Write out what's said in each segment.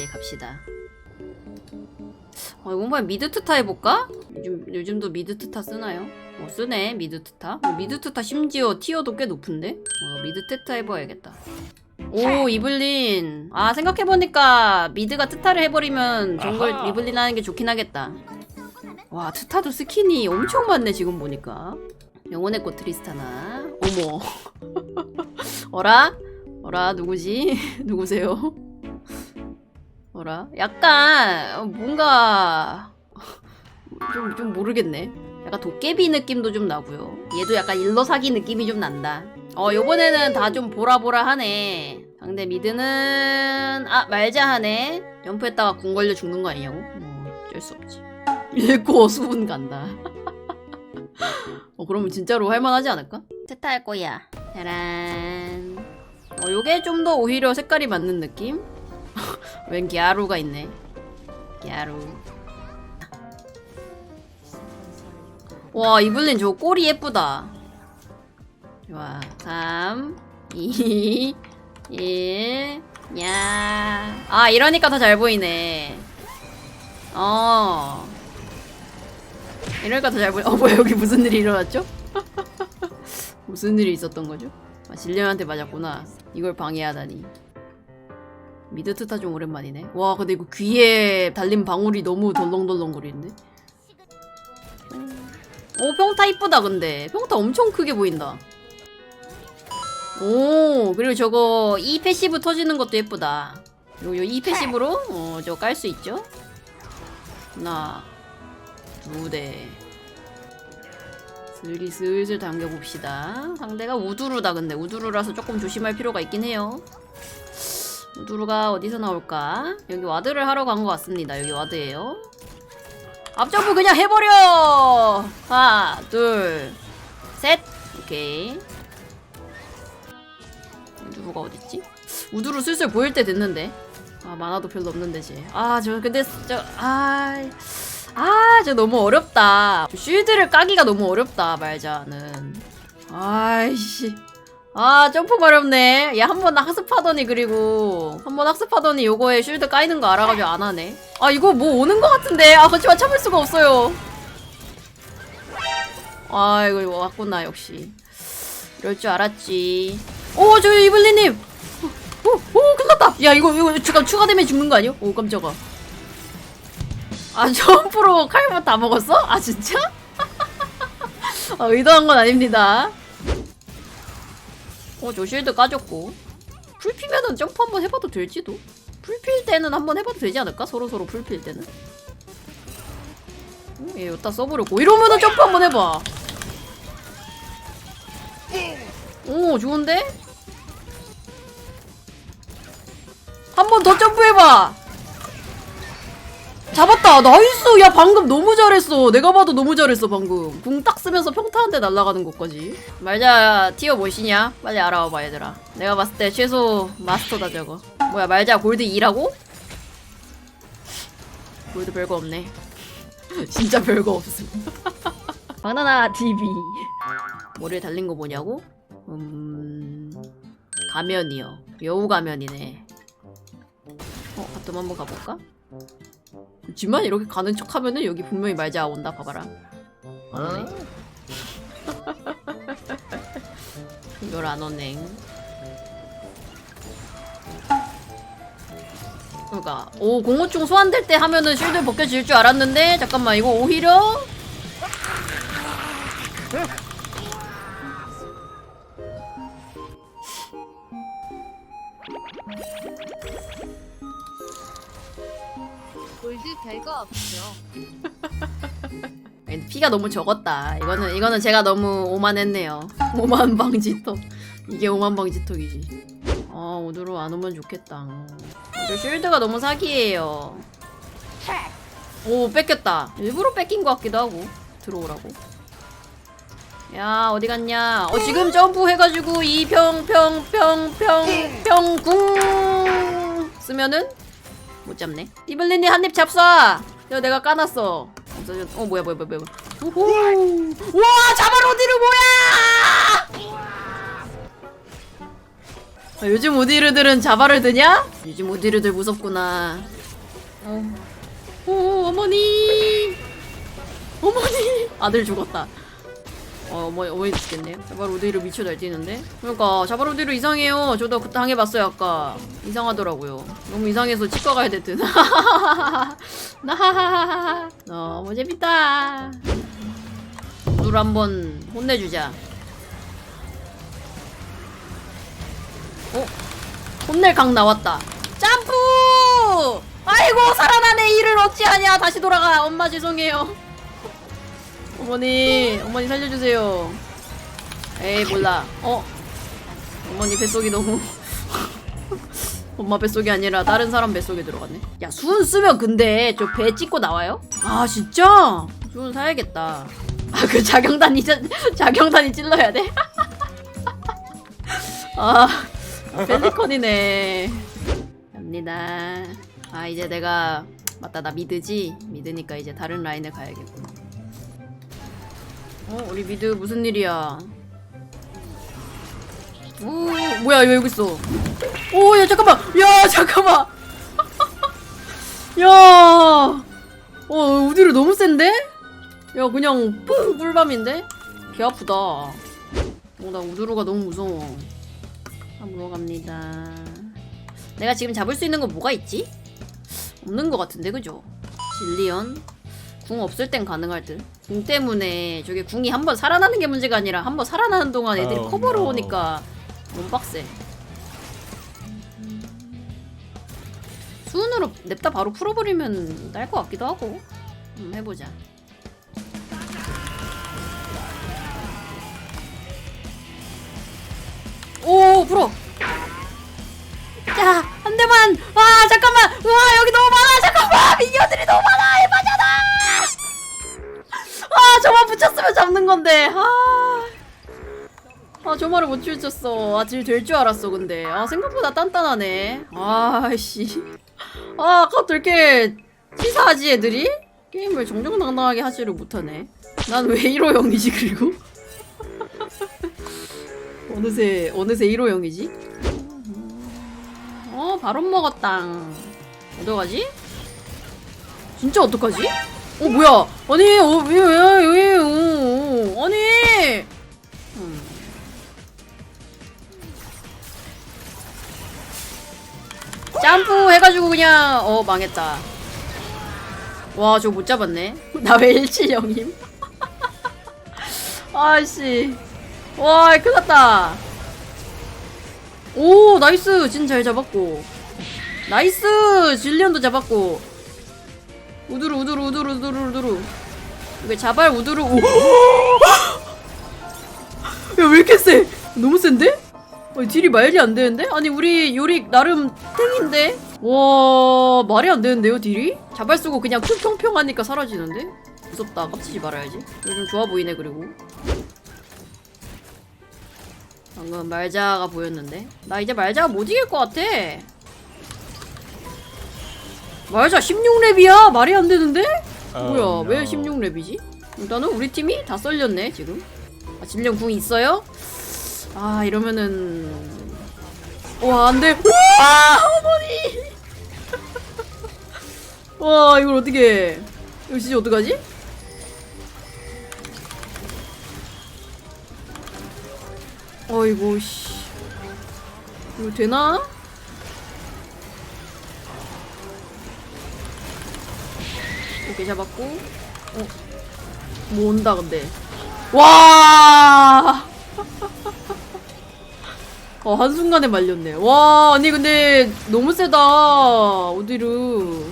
오케이 갑시다 어 이번 미드 트타 해볼까? 요즘, 요즘도 미드 트타 쓰나요? 어 쓰네 미드 트타 어, 미드 트타 심지어 티어도 꽤 높은데? 어 미드 트타 해봐야겠다 오 이블린 아 생각해보니까 미드가 트타를 해버리면 정글 아하. 이블린 하는 게 좋긴 하겠다 와 트타도 스킨이 엄청 많네 지금 보니까 영혼의 꽃 트리스타나 어머 어라? 어라 누구지? 누구세요? 어라? 약간 뭔가 좀, 좀 모르겠네. 약간 도깨비 느낌도 좀 나고요. 얘도 약간 일러 사기 느낌이 좀 난다. 어 요번에는 다 좀 보라보라 하네. 상대 미드는 아 말자 하네. 점프했다가 궁 걸려 죽는 거 아니냐고? 뭐 어쩔 수 없지. 읽고 수분 간다. 어 그러면 진짜로 할만하지 않을까? 테타 할 거야. 짜란. 어 요게 좀 더 오히려 색깔이 맞는 느낌? 웬 갸루가 있네. 갸루. 와 이블린 저 꼬리 예쁘다. 좋아. 3 2 1 야. 아 이러니까 더 잘 보이네. 어. 이러니까 더 잘 보이 어 뭐야 여기 무슨 일이 일어났죠? 무슨 일이 있었던 거죠? 아 질량한테 맞았구나. 이걸 방해하다니 미드 트타 좀 오랜만이네. 와 근데 이거 귀에 달린 방울이 너무 덜렁덜렁거리는데? 오 평타 이쁘다 근데. 평타 엄청 크게 보인다. 오 그리고 저거 E 패시브 터지는 것도 예쁘다. 요, 요 E 패시브로? 어, 저거 깔 수 있죠? 하나 두 대. 슬기 슬슬 당겨봅시다. 상대가 우두루다 근데. 우두루라서 조금 조심할 필요가 있긴 해요 우두루가 어디서 나올까? 여기 와드를 하러 간 것 같습니다. 여기 와드예요. 앞점프 그냥 해버려! 하나 둘 셋. 오케이. 우두루가 어딨지? 우두루 슬슬 보일 때 됐는데. 아 만화도 별로 없는데 쟤아저 근데 저 아 아 저 너무 어렵다. 저 쉴드를 까기가 너무 어렵다 말자는. 아이씨 아 점프 어렵네. 얘한번 학습하더니 그리고 한 번 학습하더니 요거에 쉴드 까이는 거 알아가지고 안 하네. 아 이거 뭐 오는 거 같은데? 아 그렇지만 참을 수가 없어요. 아 이거 이거 왔구나 역시. 이럴 줄 알았지. 오 저기 이블리님! 오, 오 끝났다! 야 이거 이거 추가 추가되면 죽는 거 아니야? 오 깜짝아. 아 점프로 칼부 다 먹었어? 아 진짜? 아, 의도한 건 아닙니다 어, 저 쉴드 까졌고. 풀피면은 점프 한번 해봐도 될지도? 풀필 때는 한번 해봐도 되지 않을까? 서로서로 풀필 때는. 어, 얘 여기다 써버렸고. 이러면은 점프 한번 해봐. 오, 좋은데? 한 번 더 점프해봐! 잡았다! 나이스! 야, 방금 너무 잘했어! 내가 봐도 너무 잘했어, 방금. 궁 딱 쓰면서 평타 한 대 날아가는 것까지. 말자, 티어 몇이냐? 빨리 알아와봐, 얘들아. 내가 봤을 때 최소 마스터다, 저거. 뭐야, 말자 골드 2라고? 골드 별거 없네. 진짜 별거 없음. 바나나 TV. 머리에 달린 거 뭐냐고? 음... 가면이요. 여우 가면이네. 어, 가끔 한번 가볼까? 지만 이렇게 가는 척 하면은 여기 분명히 말자 온다 봐봐라. 안 오네. 이걸 안 오네. 그러니까 오 공호충 소환될 때 하면은 쉴드 벗겨질 줄 알았는데 잠깐만 이거 오히려 별거 없죠. 피가 너무 적었다. 이거는 이거는 제가 너무 오만했네요. 오만 방지턱. 이게 오만 방지턱이지. 아 오늘로 안 오면 좋겠다. 저 쉴드가 너무 사기예요. 오 뺏겼다. 일부러 뺏긴 것 같기도 하고 들어오라고. 야 어디 갔냐? 어 지금 점프 해가지고 이 평 평 평 평 평궁 쓰면은 못 잡네. 이블린이 한입 잡쏴. 야 내가 까놨어. 어 뭐야 뭐야 뭐야 뭐야. 우후. 와 자바로디르 뭐야? 아, 요즘 우디르들은 자바를 드냐? 요즘 우디르들 무섭구나. 어. 오, 어머니! 어머니! 아들 죽었다. 어, 어머니, 어머니 죽겠네요. 자바로 우디르 미쳐 날뛰는데? 그러니까, 자바로 우디르 이상해요. 저도 그때 당해봤어요, 아까. 이상하더라고요. 너무 이상해서 치과 가야. 나하하하하. 너무 재밌다. 우디르 한번 혼내주자. 어? 혼낼 각 나왔다. 점프! 아이고 살아나네 이를 어찌하냐 다시 돌아가 엄마 죄송해요 어머니 어머니 살려주세요 에이 몰라 어 어머니 뱃속이 너무 엄마 뱃속이 아니라 다른 사람 뱃속에 들어갔네 야 수은 쓰면 근데 저 배 찍고 나와요? 아 진짜? 수은 사야겠다 아 그 자경단이 자, 자경단이 찔러야 돼? 아 펠리컨이네 갑니다. 아 이제 내가 맞다 나 미드지 미드니까 이제 다른 라인을 가야겠구나. 어 우리 미드 무슨 일이야? 오 뭐야 왜 여기 있어? 오 야 잠깐만 야 잠깐만 야 어, 우디를 너무 센데? 야, 그냥 뿡 꿀밤인데? 개 아프다. 어, 나 우두루가 너무 무서워. 한번 갑니다. 내가 지금 잡을 수 있는 건 뭐가 있지? 없는 것 같은데, 그죠? 질리언? 궁 없을 땐 가능할 듯. 궁 때문에 저게 궁이 한 번 살아나는 게 문제가 아니라 한 번 살아나는 동안 애들이 Oh, 커버로 no. 오니까 너무 빡세. 수은으로 냅다 바로 풀어버리면 딸것 같기도 하고. 음, 해보자. 오, 풀어! 자, 한 대만! 아, 잠깐만! 와, 여기 너무 많아! 잠깐만! 미니어들이 너무 많아! 아, 저만 붙였으면 잡는 건데. 아. 아, 저 말을 못 치우쳤어. 아, 질 될 줄 알았어, 근데. 아, 생각보다 단단하네. 아씨. 아, 아까부터 이렇게 치사하지, 애들이? 게임을 정정당당하게 하지를 못하네. 난 왜 1호 형이지, 그리고? 어느새, 어느새 1호 형이지? 어, 바로 먹었다. 어떡하지? 진짜 어떡하지? 어, 뭐야? 아니, 어, 왜, 왜, 왜, 어, 아니! 음. 점프 해가지고 그냥, 어, 망했다. 와, 저거 못 잡았네. 나 왜 170임? 아이씨. 와, 큰일 났다. 오, 나이스. 진 잘 잡았고. 나이스. 질리언도 잡았고. 우두루, 우두루, 우두루, 우두루, 우두루. 왜 자발 우두루, 오. 야, 왜 이렇게 세? 너무 센데? 아니, 딜이 말이 안 되는데? 아니, 우리 요리 나름 탱인데? 와, 말이 안 되는데요, 딜이? 자발 쓰고 그냥 평평 하니까 사라지는데? 무섭다. 깝치지 말아야지. 요즘 좋아 보이네, 그리고. 방금 말자가 보였는데 나 이제 말자가 못 이길 것 같아 말자 16렙이야 말이 안 되는데? 뭐야 Oh, 왜 no. 16렙이지? 일단은 우리 팀이 다 썰렸네 지금 아 질량 궁 있어요? 아 이러면은 와 안돼 와 어머니 와 이걸 어떻게 이거 진짜 어떡하지? 어이구 씨 이거 되나? 오케이 잡았고 어? 뭐 온다 근데 와 어, 한순간에 말렸네. 와, 아니, 근데, 너무 세다. 어디로.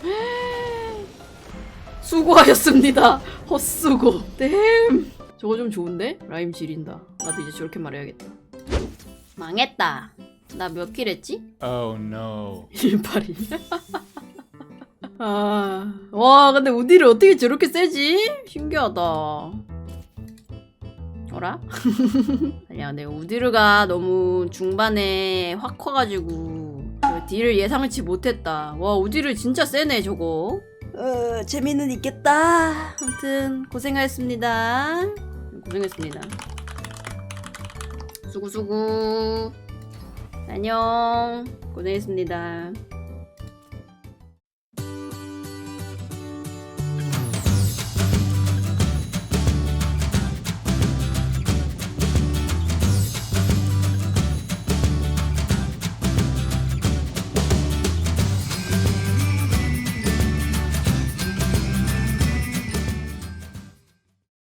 수고하셨습니다. 헛수고. 댐. 저거 좀 좋은데? 라임 지린다. 나도 이제 저렇게 말해야겠다. 망했다. 나 몇 킬 했지? Oh no. 18일. 아, 와, 근데 우디를 어떻게 저렇게 세지? 신기하다. 어라? 아니야, 근데 우디르가 너무 중반에 확 커가지고 그 딜을 예상치 못했다. 와, 우디르 진짜 세네, 저거. 어, 재미는 있겠다. 아무튼 고생하셨습니다. 고생했습니다. 수고 수고. 안녕 고생했습니다